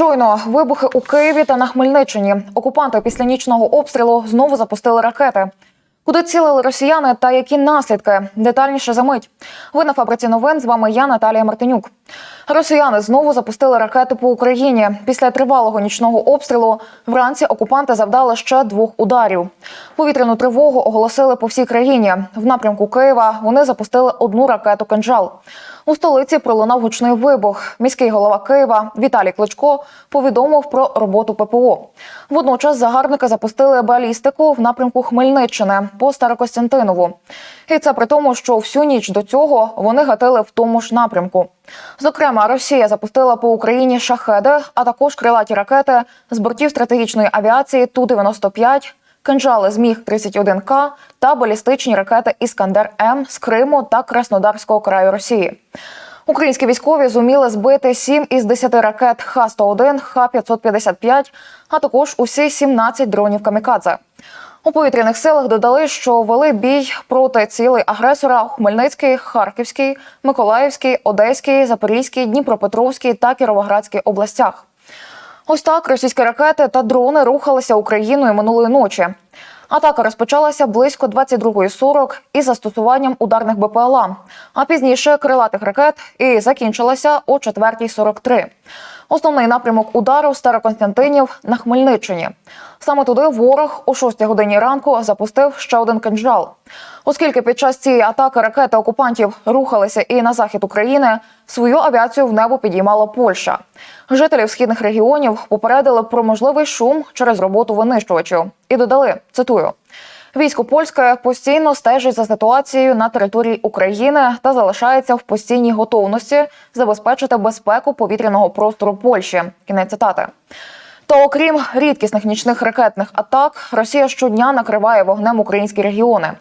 Щойно вибухи у Києві та на Хмельниччині. Окупанти після нічного обстрілу знову запустили ракети. Куди цілили росіяни та які наслідки? Детальніше за мить. Ви на фабриці новин. З вами я, Наталія Мартинюк. Росіяни знову запустили ракети по Україні. Після тривалого нічного обстрілу вранці окупанти завдали ще двох ударів. Повітряну тривогу оголосили по всій країні. В напрямку Києва вони запустили одну ракету «Кинжал». У столиці пролунав гучний вибух. Міський голова Києва Віталій Кличко повідомив про роботу ППО. Водночас загарбники запустили балістику в напрямку Хмельниччини по Старокостянтинову. І це при тому, що всю ніч до цього вони гатили в тому ж напрямку. Зокрема, Росія запустила по Україні шахеди, а також крилаті ракети з бортів стратегічної авіації Ту-95, кинжали зміг 31 к та балістичні ракети Іскандер М з Криму та Краснодарського краю Росії. Українські військові зуміли збити 7 із 10 ракет Х-101, Х-555, а також усі 17 дронів камікадзе. У повітряних силах додали, що вели бій проти цілей агресора у Хмельницькій, Харківській, Миколаївській, Одеській, Запорізькій, Дніпропетровській та Кіровоградській областях. Ось так російські ракети та дрони рухалися Україною минулої ночі. Атака розпочалася близько 22.40 із застосуванням ударних БПЛА, а пізніше крилатих ракет і закінчилася о 4.43. Основний напрямок удару Староконстантинів на Хмельниччині. Саме туди ворог о 6 годині ранку запустив ще один кинджал. Оскільки під час цієї атаки ракети окупантів рухалися і на захід України, свою авіацію в небо підіймала Польща. Жителів східних регіонів попередили про можливий шум через роботу винищувачів і додали цитую. Військо польське постійно стежить за ситуацією на території України та залишається в постійній готовності забезпечити безпеку повітряного простору Польщі. Кінець цитати. Та окрім рідкісних нічних ракетних атак, Росія щодня накриває вогнем українські регіони.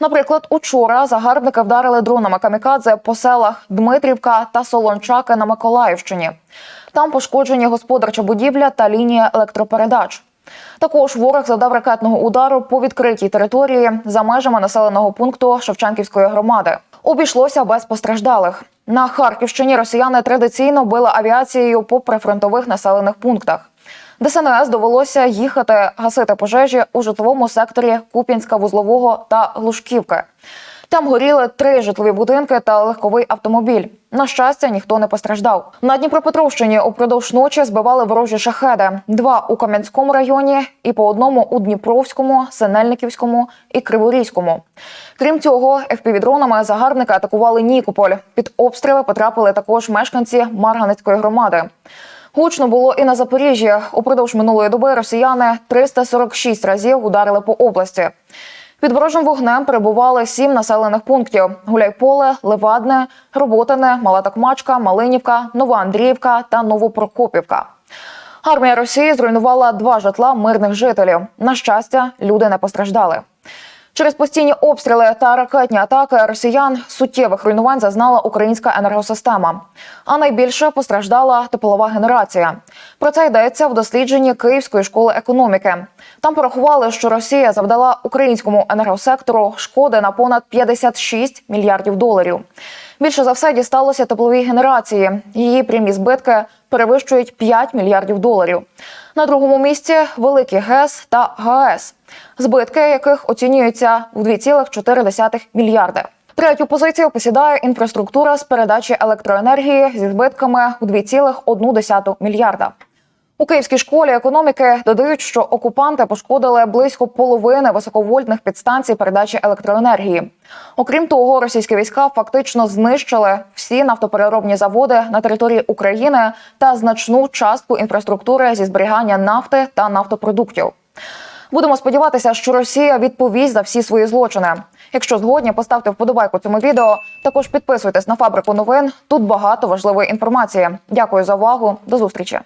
Наприклад, учора загарбники вдарили дронами камікадзе по селах Дмитрівка та Солончаки на Миколаївщині. Там пошкоджені господарча будівля та лінія електропередач. Також ворог завдав ракетного удару по відкритій території за межами населеного пункту Шевченківської громади. Обійшлося без постраждалих. На Харківщині росіяни традиційно били авіацією по прифронтових населених пунктах. ДСНС довелося їхати гасити пожежі у житловому секторі Куп'янська, Вузлового та Глушківки. Там горіли три житлові будинки та легковий автомобіль. На щастя, ніхто не постраждав. На Дніпропетровщині упродовж ночі збивали ворожі шахеди: два у Кам'янському районі і по одному у Дніпровському, Синельниківському і Криворізькому. Крім цього, FPV-дронами загарбники атакували Нікополь. Під обстріли потрапили також мешканці Марганецької громади. Гучно було і на Запоріжжі. Упродовж минулої доби росіяни 346 разів ударили по області. Під ворожим вогнем перебували сім населених пунктів: Гуляйполе, Левадне, Роботине, Мала Такмачка, Малинівка, Нова Андріївка та Новопрокопівка. Армія Росії зруйнувала два житла мирних жителів. На щастя, люди не постраждали. Через постійні обстріли та ракетні атаки росіян суттєвих руйнувань зазнала українська енергосистема. А найбільше постраждала теплова генерація. Про це йдеться в дослідженні Київської школи економіки. Там порахували, що Росія завдала українському енергосектору шкоди на понад 56 мільярдів доларів. Більше за все дісталося тепловій генерації. Її прямі збитки перевищують 5 мільярдів доларів. На другому місці великі ГЕС та ГАЕС, збитки яких оцінюються в 2,4 мільярди. Третю позицію посідає інфраструктура з передачі електроенергії зі збитками у 2,1 мільярда. У Київській школі економіки додають, що окупанти пошкодили близько половини високовольтних підстанцій передачі електроенергії. Окрім того, російські війська фактично знищили всі нафтопереробні заводи на території України та значну частку інфраструктури зі зберігання нафти та нафтопродуктів. Будемо сподіватися, що Росія відповість за всі свої злочини. Якщо згодні, поставте вподобайку цьому відео. Також підписуйтесь на фабрику новин. Тут багато важливої інформації. Дякую за увагу. До зустрічі.